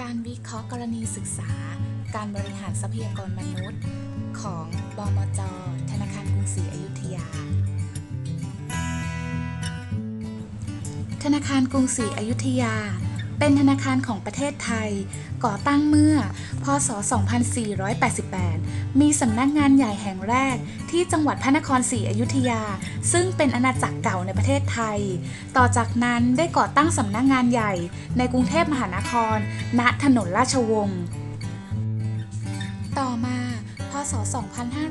การวิเคราะห์กรณีศึกษา การบริหารทรัพยากรมนุษย์ ของบมจ ธนาคารกรุงศรีอยุธยา ธนาคารกรุงศรีอยุธยา เป็นธนาคารของประเทศไทย ก่อตั้งเมื่อ พศ 2488 มีสำนักงานใหญ่แห่งแรกที่จังหวัดพระนครศรีอยุธยา ซึ่งเป็นอาณาจักรเก่าในประเทศไทย ต่อจากนั้นได้ก่อตั้งสำนักงานใหญ่ในกรุงเทพมหานคร ณ ถนนราชวงศ์ ต่อมา พศ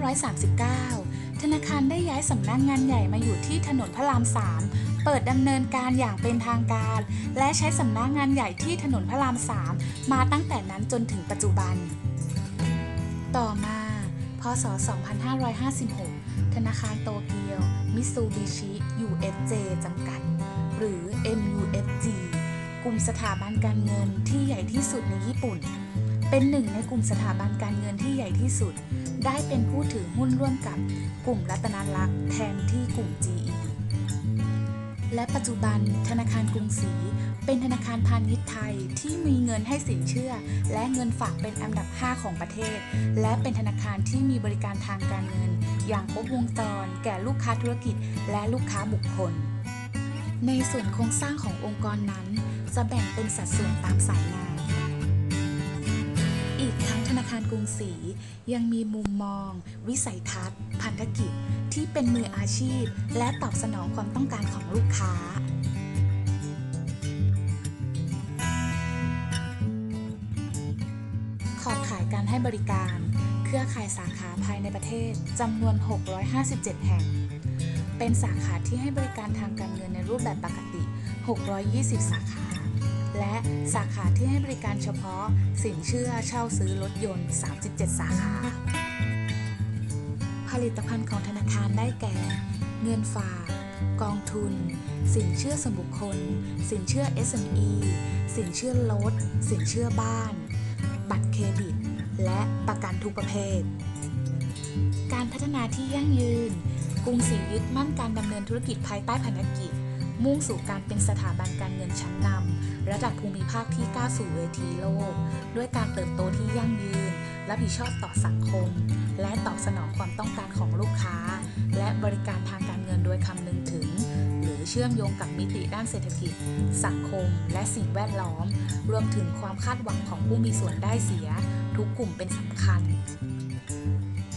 2539 ธนาคารได้ย้ายสำนักงานใหญ่มาอยู่ที่ถนนพระราม 3 เปิดดำเนินการอย่างเป็นทางการ และใช้สำนักงานใหญ่ที่ถนนพระราม 3 มาตั้งแต่นั้นจนถึงปัจจุบัน ต่อมา พศ 2556 ธนาคารโตเกียว มิซูบิชิ UFJ จำกัด หรือ MUFG กลุ่มสถาบันการเงินที่ใหญ่ที่สุดในญี่ปุ่น เป็นหนึ่งในกลุ่มสถาบันการเงินที่ใหญ่ที่สุด ได้เป็นผู้ถือหุ้นร่วมกับกลุ่มรัตนลักษ์แทนที่กลุ่ม GE และปัจจุบันธนาคารกรุงศรีเป็นธนาคารพาณิชย์ไทยที่มีเงินให้สินเชื่อ และเงินฝากเป็นอันดับ 5 ของประเทศ และเป็นธนาคารที่มีบริการทางการเงิน อย่างครบวงจรแก่ลูกค้าธุรกิจ และลูกค้าบุคคล ในส่วนโครงสร้างขององค์กรนั้น จะแบ่งเป็นสัดส่วนตามสายงานอีกทั้งธนาคารกรุงศรียังมีมุมมอง วิสัยทัศน์ พันธกิจ ที่เป็นมืออาชีพ และตอบสนองความต้องการของลูกค้าขอบขายการให้บริการ เครือข่ายสาขาภายในประเทศจำนวน 657 แห่ง เป็นสาขาที่ให้บริการทางการเงินในรูปแบบปกติ 620 สาขา และสาขาที่ให้บริการเฉพาะสินเชื่อเช่าซื้อรถยนต์ 37 สาขา ผลิตภัณฑ์ของธนาคารได้แก่ เงินฝาก กองทุน สินเชื่อส่วนบุคคล สินเชื่อ SME สินเชื่อรถ สินเชื่อบ้าน บัตรเครดิต และประกันทุกประเภท การพัฒนาที่ยั่งยืน กรุงศรียึดมั่นการดำเนินธุรกิจภายใต้ภารกิจ มุ่งสู่การเป็นสถาบันการเงินชั้นนำระดับภูมิภาคที่ก้าวสู่เวทีโลก ด้วยการเติบโตที่ยั่งยืน รับผิดชอบต่อสังคม และตอบสนองความต้องการของลูกค้า และบริการทางการเงินโดยคำนึงถึง หรือเชื่อมโยงกับมิติด้านเศรษฐกิจ สังคม และสิ่งแวดล้อม รวมถึงความคาดหวังของผู้มีส่วนได้เสีย ทุกกลุ่มเป็นสำคัญ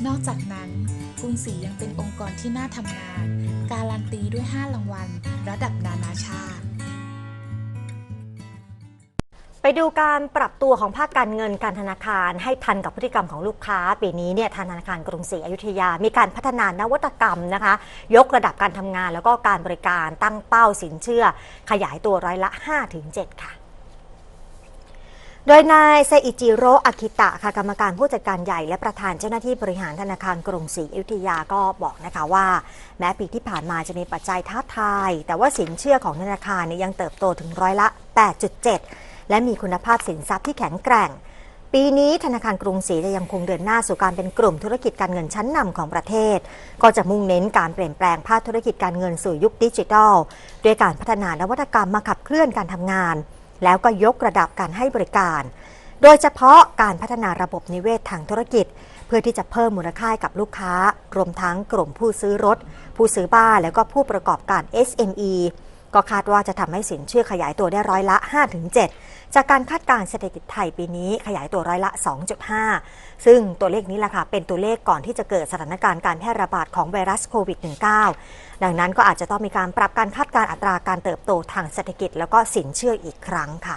นอกจากนั้นกรุงศรียังเป็นองค์กรที่น่าทำงาน การันตีด้วย 5 รางวัล ระดับนานาชาติ ไปดูการปรับตัวของภาคการเงินการธนาคารให้ทันกับพฤติกรรมของลูกค้า ปีนี้เนี่ยธนาคารกรุงศรีอยุธยา มีการพัฒนานวัตกรรมนะคะ ยกระดับการทำงานแล้วก็การบริการตั้งเป้าสินเชื่อ ขยายตัวร้อยละ 5-7 ค่ะ โดยนายไซอิจิโรอากิตะค่ะกรรมการผู้จัดการใหญ่และประธานเจ้าหน้าที่บริหารธนาคารกรุงศรีอยุธยาก็บอกนะคะว่า แม้ปีที่ผ่านมาจะมีปัจจัยท้าทาย แต่ว่าสินเชื่อของธนาคารยังเติบโตถึงร้อยละ 8.7 และมีคุณภาพสินทรัพย์ที่แข็งแกร่ง ปีนี้ธนาคารกรุงศรีจะยังคงเดินหน้าสู่การเป็นกลุ่มธุรกิจการเงินชั้นนำของประเทศ ก็จะมุ่งเน้นการเปลี่ยนแปลงภาคธุรกิจการเงินสู่ยุคดิจิทัลด้วยการพัฒนานวัตกรรมมาขับเคลื่อนการทำงาน แล้วก็ยกระดับการให้บริการ โดยเฉพาะการพัฒนาระบบนิเวศทางธุรกิจ เพื่อที่จะเพิ่มมูลค่าให้กับลูกค้า รวมทั้งกลุ่มผู้ซื้อรถ ผู้ซื้อบ้านแล้วก็ผู้ประกอบการ SME ก็คาดว่าจะทำให้สินเชื่อขยายตัวได้ร้อยละ 5-7 จากการคาดการณ์เศรษฐกิจไทยปีนี้ขยายตัวร้อยละ 2.5 ซึ่งตัวเลขนี้แหละค่ะเป็นตัวเลขก่อนที่จะเกิดสถานการณ์การแพร่ระบาดของไวรัสโควิด -19 ดังนั้นก็อาจจะต้องมีการปรับการคาดการณ์อัตราการเติบโตทางเศรษฐกิจแล้วก็สินเชื่ออีกครั้งค่ะ